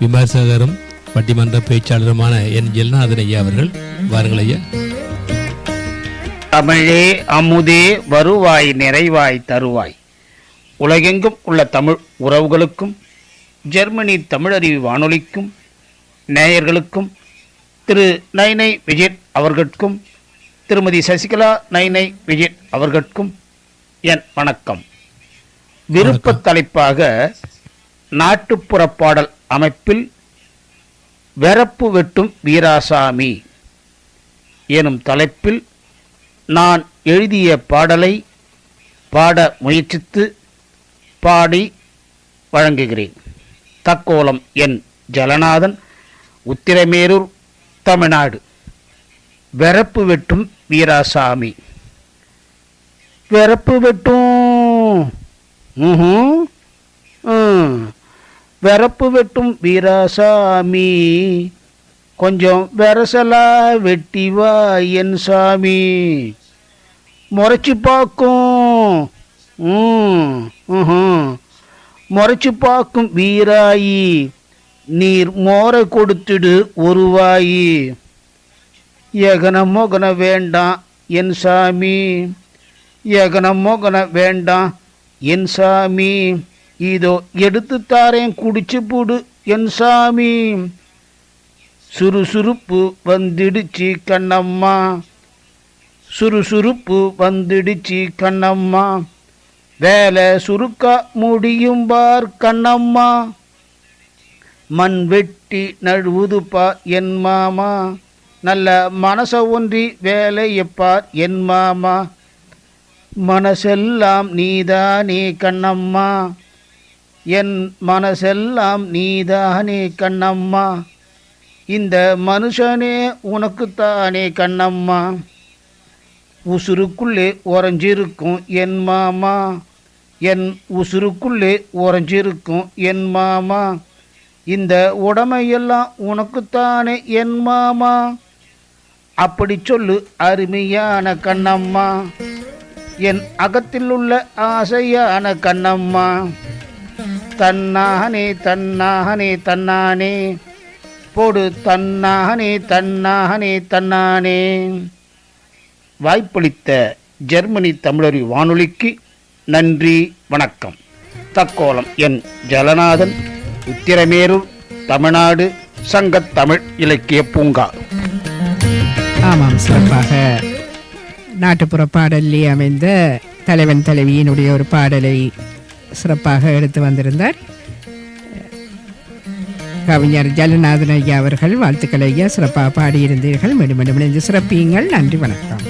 விமர்சகரும் பட்டிமன்ற பேச்சாளருமான என் ஜெல்நாதன் ஐயா அவர்கள். வாருங்கள் ஐயா. தமிழே அமுதே வருவாய் நிறைவாய் தருவாய். உலகெங்கும் உள்ள தமிழ் உறவுகளுக்கும் ஜெர்மனி தமிழறிவு வானொலிக்கும் நேயர்களுக்கும் திரு நைனை விஜய் அவர்களுக்கும் திருமதி சசிகலா நைனை விஜய் அவர்களுக்கும் என் வணக்கம். விருப்ப தலைப்பாக நாட்டுப்புற பாடல் அமைப்பில் வெறப்பு வெட்டும் வீராசாமி எனும் தலைப்பில் நான் எழுதிய பாடலை பாட முயற்சித்து பாடி வழங்குகிறேன் தக்கோலம் என் ஜலநாதன் உத்திரமேரூர் தமிழ்நாடு வெறப்பு வெட்டும் வீராசாமி வெறப்பு வெட்டும் ம்ஹும். ம். வெறப்பு வெட்டும் வீராசாமி. கொஞ்சம் வெரசலா வெட்டி வா என் சாமி. முறைச்சு பார்க்கும் ம், முறைச்சு பார்க்கும் வீராயி. நீர் மோரை கொடுத்துடு உருவாயி. எகன மோகன வேண்டாம் என் சாமி. எகன மோகன வேண்டாம் என் சாமி. இதோ எடுத்து தாரேன் குடிச்சு போடு என் சாமி. சுறுசுறுப்பு வந்துடுச்சு கண்ணம்மா. சுறுசுறுப்பு வந்துடுச்சு கண்ணம்மா. வேலை சுருக்கா முடியும் பார் கண்ணம்மா. மண் வெட்டி நழுவுதுப்பா என் மாமா. நல்ல மனச ஒன்றி வேலையப்பார் என் மாமா. மனசெல்லாம் நீதானே கண்ணம்மா. என் மனசெல்லாம் நீதானே கண்ணம்மா. இந்த மனுஷனே உனக்குத்தானே கண்ணம்மா. உசுருக்குள்ளே உறைஞ்சிருக்கும் என் மாமா. என் உசுருக்குள்ளே உறைஞ்சிருக்கும் என் மாமா. இந்த உடமையெல்லாம் உனக்குத்தானே என் மாமா. அப்படி சொல்லு அருமையான கண்ணம்மா. என் அகத்தில் உள்ள ஆசையான கண்ணம்மா. தன்னாகனே தன்னாகனே தன்னானே. போடு தன்னாகனே தன்னாகனே தன்னானே. வாய்ப்பளித்த ஜெர்மனி தமிழறி வானொலிக்கு நன்றி வணக்கம். தக்கோலம் என் ஜலநாதன் உத்திரமேரூர் தமிழ்நாடு சங்கத்தமிழ் இலக்கிய பூங்கா. ஆமாம் சிறப்பாக. நாட்டுப்புற பாடலில் அமைந்த தலைவன் தலைவியினுடைய ஒரு பாடலை சிறப்பாக எடுத்து வந்திருந்தார். கவிஞர் ஜலநாதன் ஐயா அவர்கள் வாழ்த்துக்கள் ஐயா. சிறப்பாக பாடியிருந்தீர்கள். மீண்டும் மீண்டும் இணைந்து சிறப்பியுங்கள். நன்றி வணக்கம்.